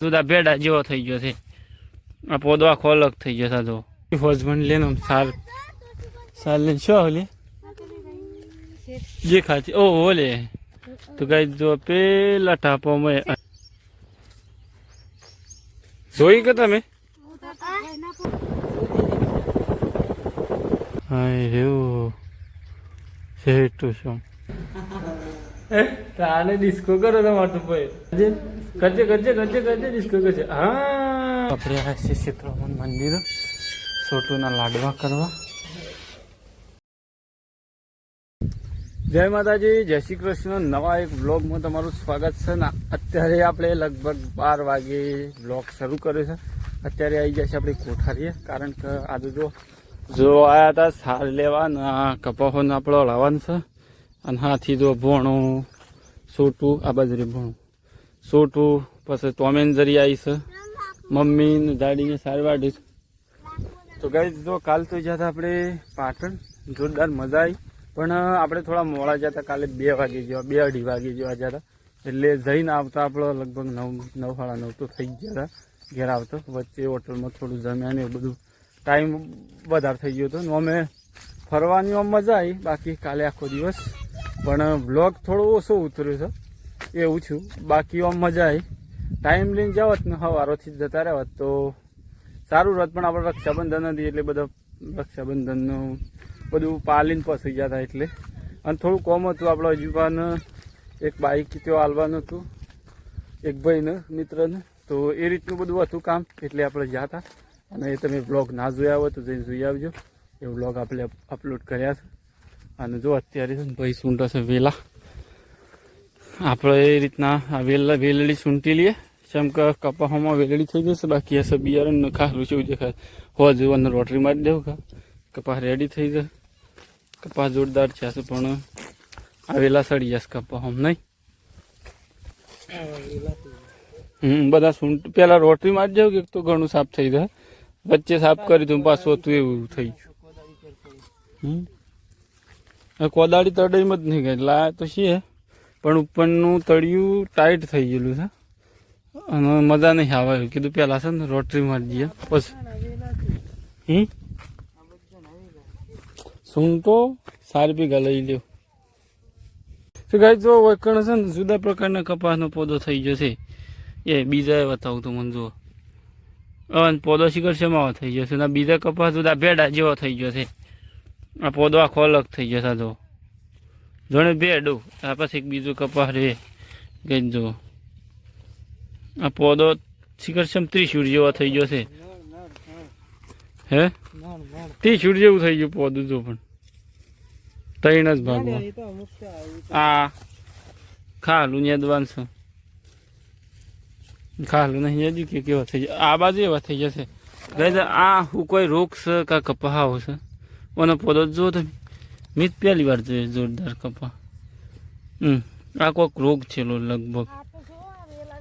જુદા ભેડા જેવો થઈ ગયો છે. આ પોદો આખો અલગ થઈ ગયો સાધો હસબન્ડ લેનો સાર સાર લઈને શું ઓલે જે ખાતી. ઓ ઓલે તો કઈ જો પેલા ટાપામાં જોઈ કે તમે? હાય, રેવું. શેઠું શું? તાને ડિસ્કો કરો તમારે તો ભાઈ કરજે કરજે કરજે કરજે ડિસ્કો કરજે. હા. આપણે આ છે ચિત્રમન મંદિર. સોટુના લાડવા કરવા. જય માતાજી જય શ્રી કૃષ્ણ. નવા એક બ્લોગમાં તમારું સ્વાગત છે ને અત્યારે આપણે લગભગ બાર વાગે બ્લોગ શરૂ કર્યો છે. અત્યારે આવી જાય છે આપણી કોઠારીએ કારણ કે આજે જો જો આયા હતા સાર લેવા ને કપાહોને આપણે લાવવાનું છે. અને હાથી જો ભોણું, સોટું, આ બાજુ ભોણું. સોટું, પછી ટોમેન જરી આવી છે. મમ્મી દાડીને સારવાર છે. તો ગઈ જો કાલ તો જ્યાં આપણે પાટણ, જોરદાર મજા આવી પણ આપણે થોડા મોડા હતા કાલે બે વાગે જેવા બે અઢી વાગે જેવા હતા એટલે જઈને આવતા આપણો લગભગ નવ નવ, સાડા નવ તો થઈ ગયા હતા ઘેર આવતો, વચ્ચે હોટલમાં થોડું જમ્યા ને એ બધું. ટાઈમ વધારે થઈ ગયો હતો અમે ફરવાની આમ મજા આવી બાકી કાલે આખો દિવસ પણ બ્લોગ થોડો ઓછો ઉતર્યો છે. એવું છું. બાકી આમ મજા આવી. ટાઈમ લઈને જાવ ને હવારોથી જતા રહેવાત તો સારું રથ પણ આપણે રક્ષાબંધન હતી એટલે બધા રક્ષાબંધનનું બધું પાલીને પસી ગયા હતા એટલે. અને થોડું કોમ હતું આપણે હજુ પણ એક બાઈક ત્યાં હાલવાનું હતું. એક ભાઈને, મિત્રને. તો એ રીતનું બધું હતું કામ. એટલે આપણે ગયા હતા. અને એ તમે બ્લોગ ના જોયા હોય તો જઈને જોઈ આવજો. એ બ્લોગ આપણે અપલોડ કર્યા છે. અને જો અત્યારે છે ને ભાઈ સૂંટો છે વેલા. આપણે એ રીતના આ વેલા વેલડી સૂંટી લઈએ. જેમ કે કપાસમાં વેલડી થઈ જશે બાકી હશે બિયારણ ખારું છે, એવું દેખાય. જેવું જોવાનું રોટરી મારી દેવું કા? કપાસ રેડી થઈ જશે કપાસ જોરદાર છે પણ આ વેલા સડી જશે કપાસ નહીં? હમ, બધા સૂંટ પેલા રોટરી મારી જાવ કે તો ઘણું સાફ થઈ જાય. વચ્ચે સાફ કરી તું પાછું હતું એવું થઈ ગયું. હમ? કોદાળી તળીમાં જ નહીં ગઈ. લા તો છે પણ ઉપરનું તળિયું ટાઈટ થઈ ગયેલું છે. અને મજા નહીં આવે કીધું પેલા છે ને, રોટરી મારી દઈએ પછી સૂંટો સારી ભેગા લઈ લ્યો. તો ગાય જો વકણ છે ને, જુદા પ્રકારના કપાસનો પોદો થઈ ગયો છે. એ બીજા બતાવું તો મને, જુઓ. હવે પોદો શિખર શેમાં થઈ ગયો છે? ને, બીજા કપાસ જુદા ભેડા જેવો થઈ ગયો છે. આ પોદો આખો અલગ થઈ ગયો સાધો. જોણે ભેડું આ પછી એક બીજું કપાસ રે ગઈ જો આ પોદો શિખર ત્રીસ ત્રિશુર જેવો થઈ ગયો છે. હે? ત્રિશુર જેવું થઈ ગયું પોદું જો પણ. ત્રણ જ ભાગમાં આ ખાલું નેદવાન છે. ખાલું નહીં કે કેવા થઈ જાય આ બાજુ એવા થઈ જશે. આ હું કોઈ રોગ છે કા કપાહાવ છે? ઓનો પોદો જો તમે મીત પહેલી વાર જોઈએ જોરદાર કપા. હમ, આ કોક રોગ છે લો લગભગ.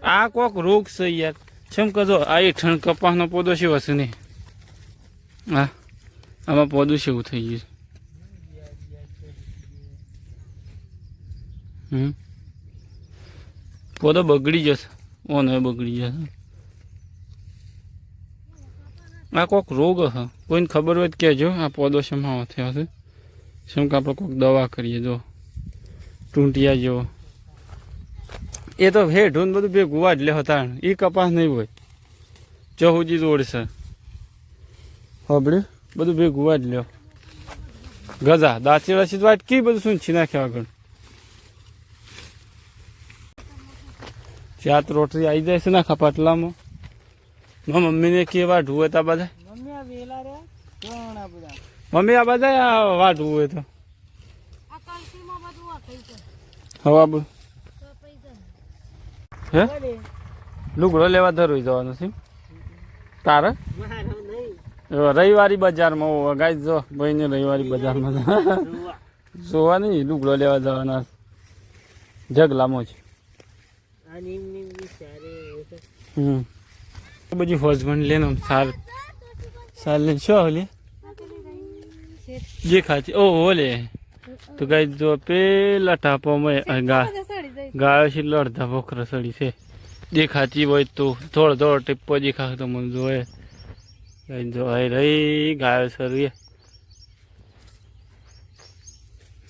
આ કોક રોગ છે યાર. છેમ કજો આ એક ઠણ કપાસનો પોદો છે હશે ને? હા આમાં પોદું છે એવું થઈ ગયું હમ. પોદો બગડી જશે. ઓનો બગડી જશે. આ કોઈક રોગ હશે કોઈને ખબર હોય કહેજો. આ પોદો શેમાં થયો છે. શું કે આપણે કોઈક દવા કરીએ? જો ટૂંટિયા જેવો. એ તો હે ઢૂન બધું ભેગું જ લે હતા એ કપાસ નહીં હોય. ચહુજી દોડશે હબડ્યું બધું ભેગું જ લ્યો ગજા દાચેડા સીધ વાટ કી બધું શું છી નાખ્યા આગળ ચાત રોટરી આવી જાય છે નાખા પાટલામાં. મારા મમ્મીને કે વાઢવું હોય તો આ બધા? મમ્મી આ બધા આ વાઢવું હોય તો. હવા બોલ હે? લુગડો લેવા ધરોઈ જવાનું છે. તારે? રવિવારી બજારમાં ગાય જો ભાઈને રવિવારી બજારમાં જોવા. નહીં લુગડો લેવા જવાના જગલામાં છે. હમ. બધી હસબન્ડ લેનો સાર સાર લઈને શું ઓલે જે ખાતી ઓ ઓલે તો ગાય, જો પેલા ટાપામાં ગાયો છે અડધા વખરા સડી છે. દેખાતી હોય તો થોડો થોડો ટીપો દેખાતો તો મને જોયે કઈ જોઈ રહી, ગાયો સરી.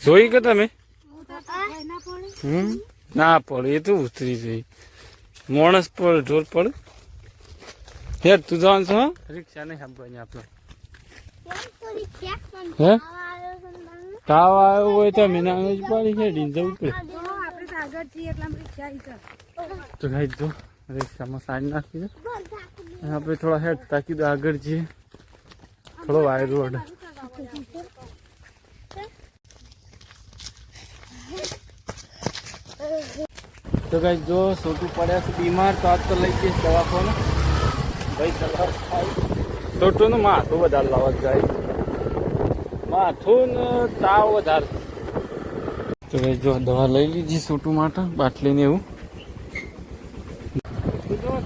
જોઈ કે તમે? હમ? ના પડે, એ તો ઉતરી જઈ માણસ પડે, ઢોર પડે. હેર તું જવાનું છો હં? રિક્ષા નહીં આપવાની આપણે. હે? તાવ આવ્યો હોય તો મેં નામ જ પાડી હેડીને જવું પડે. તો ગાઈ જો રિક્ષામાં સાઈડ નાખી દે આપણે થોડા હેડ તાકી દો આગળ જઈએ. થોડો વાયર રોડ તો ગાઈ જો સોટું પડ્યા છે બીમાર તો આજ તો લઈ જઈશ દવાખાને. છોટું માથું વધારે લાવવા જાય. માથું તાવ વધારે. તો ભાઈ જો દવા લઈ લીધી છોટું માટે બાટલી ને એવું.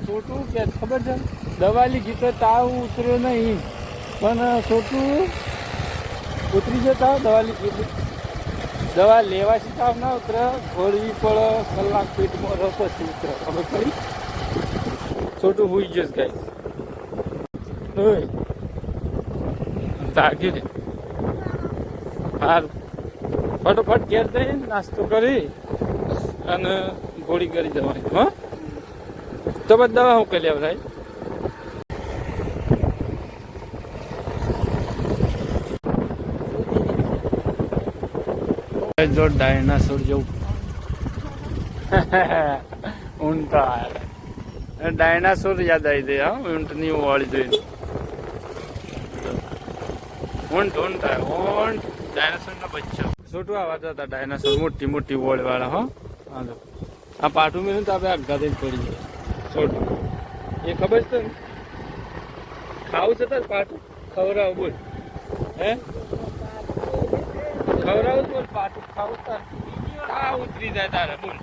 છોટું કે ખબર છે? દવા લીધી તો તાવ ઉતર્યો નહીં. પણ છોટું ઉતરી જતા દવા લીધી. દવા લેવાથી તાવ ના ઉતરે ઘોડવી પડે કલાક પેટમાં પછી ઉતરે. ખબર પડી? છોટું હોઈ જશે ગાય ઓય જાગે હાર. ફટોફટ ઘેર જઈ નાસ્તો કરી અને ગોળી કરી જવાની. હા? તો બધા દવા હું કરી ભાઈ જો ડાયનાસોર જેવું. ઊંટા ડાયનાસોર યાદ આવી જાય હા? ઊંટની વાળી જોઈને. ઊંટ ઊંટ ઊંટ ડાયનાસોર નો બચ્ચો. છોટું આવા હતા ડાયનાસોર મોટી મોટી વોળ વાળા, હો? આ પાઠું મેળ્યું તો આપણે આગળ જ પડી જાય. છોટું. એ ખબર છે ખાવું છે તાર પાઠું? ખવડાવ બોલ. હે? ખવડાવું બોલ પાઠું. ખાવું તાર. આ ઉતરી જાય તારે, બોલ.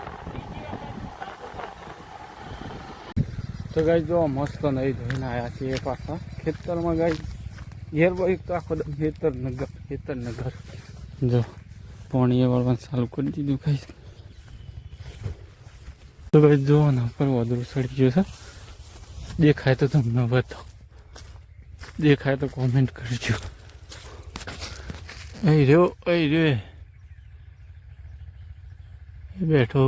તો ગાઈ જો મસ્ત નહીં ધોઈને આવ્યા છીએ પાછા ખેતરમાં ગાઈ ઘેર બોઈ તો આખો દમ ખેતર નગર ખેતર નગર. જો, પાણી વળવાનું ચાલુ કરી દીધું તો ગાઈ જો ને, ઉપર સડી ગયું દેખાય તો તમને બતાવો દેખાય તો કોમેન્ટ કરજો. અહીં રહ્યો અહીં રહ્યો બેઠો.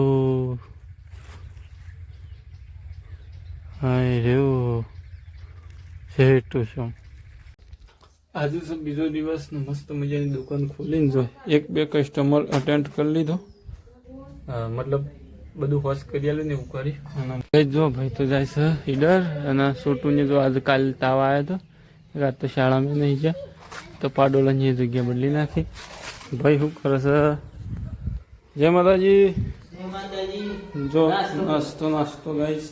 હા રહ્યો. ટુ છું આજે તો બીજો દિવસ મસ્ત મજાની દુકાન ખોલીને જો એક બે કસ્ટમર અટેન્ડ કરી લીધો. મતલબ બધું હોશ કરી આલે ને એવું કરી. અને જો ભાઈ તો જાય છે હીડર અને છોટુને જો આજે કાલ તાવ આવ્યો હતો રાત તો શાળામાં નહીં ગયા. તો પાડોલાની જગ્યા બદલી નાખી. ભાઈ શું કરે છે? જય માતાજી. જો નાસ્તો નાસ્તો ગાઈશ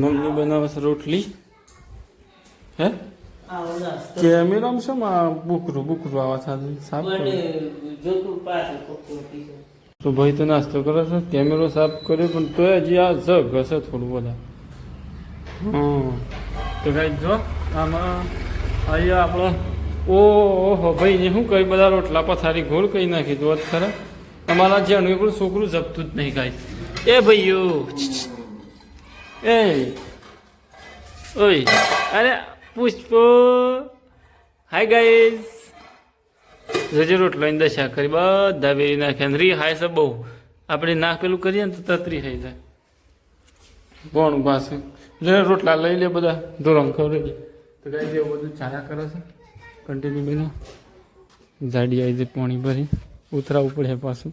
મમ્મી બનાવે છે રોટલી. હે? કેમેરામાં શું આ બુકરું બુકરું આવા સાથે? સાફ. તો ભાઈ તો નાસ્તો કરે છે કેમેરો સાફ કર્યો પણ તોય હજી આ જગ હશે થોડું બધા હમ. તો ગાઈ જો આમાં અહીંયા આપણે ઓહો ભાઈ ને શું કઈ બધા રોટલા પથારી ગોળ કઈ નાખી દો ખરા. અમારા જે અનુકૂળ છોકરું જપતું જ નહીં ગાય એ ભાઈઓ એ ઓય. અરે પુષ્પો. હાય ગાઈઝ જોજે રોટલો ની દશા કરી, બધા વેરી નાખ્યા રી હાય છે બહુ. આપણે નાક પેલું કરીએ ને તો તતરી થઈ જાય. કોણ પાસે જો રોટલા લઈ લે બધા. ધોરણ ખવડાવી તો ગાઈઝ એવું બધું ચાલ્યા કરો છે. કન્ટિન્યુ બનો. જાડી આવી જાય પાણી ભરી. ઉતરાવું પડે પાછું.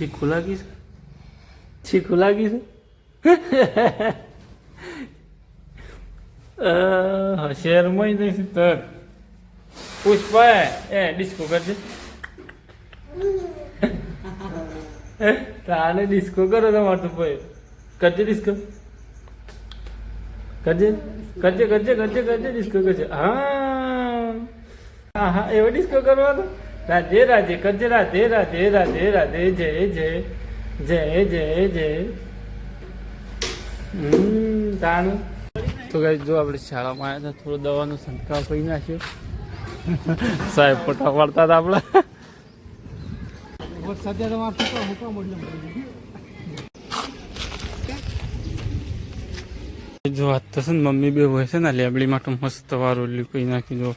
શીખું લાગી છે? શીખું લાગી છે? શહેરમાં જઈશ તર. પુષ્પા એ ડિસ્કો કરજે તાને ડિસ્કો કરો તમારે તો ભાઈ. કરજે ડિસ્કો કરજે કરજે કરજે કરજે કરજે ડિસ્કો કરજે. હા. હા હા એવો ડિસ્કો કરવાનો? રાધે રાધે કરજે રાધે રાધે રાધે રાધે જય જય જય જય જય. હમ તાનું તો ગાઈ જો આપણે શાળામાં આવ્યા હતા થોડો દવાનો છંટકાવ કરી નાખ્યો. સાહેબ ફોટા પાડતા હતા આપણે. સદ્ય તમારે ફૂકા ફૂકા મળ્યું. જો વાત તો છે ને મમ્મી બે હોય છે ને લેબડી માટે મસ્ત વારો લીપી નાખી દો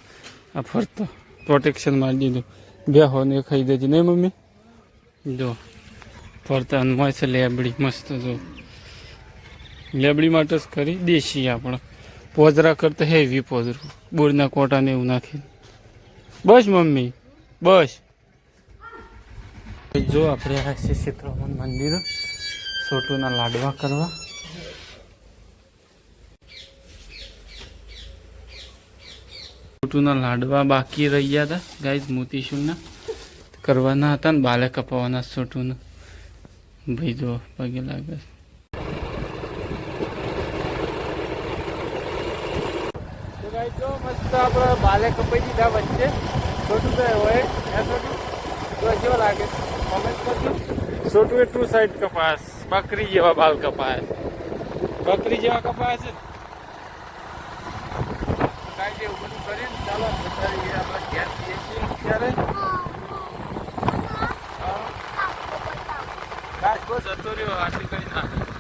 આ ફરતો પ્રોટેક્શન મારી દીધું. બે હો ને ખાઈ દેજે. નહીં, મમ્મી? જો, ફરતા મોય લેબડી, મસ્ત જો. લેબડી માટે જ કરી દેશી આપણે. પોજરા કરતા હેવી પોજરું. બોરના કોટાને એવું નાખી બસ, મમ્મી, બસ. જો, આપણે આ છે સીતરામન મંદિર છોટુના લાડવા કરવા. છોટુના લાડવા બાકી રહી ગયા હતા. ગાઈઝ મોતીશુરના કરવાના હતા ને બાલે કપાવાના છોટુના. ભાઈ જો, પગે લાગે મસ્ત આપણે બાલે કપાઈ દીધા વચ્ચે. છોટું તો હોય તો ટુ સાઈડ કપાસ, બકરી જેવા બાલ કપાય બકરી જેવા કપાય છે બધું કરીને ચાલો અત્યારે આપણે ઘેર જઈએ છીએ અત્યારે. બસ બસ જતો રહ્યો આટલી કરી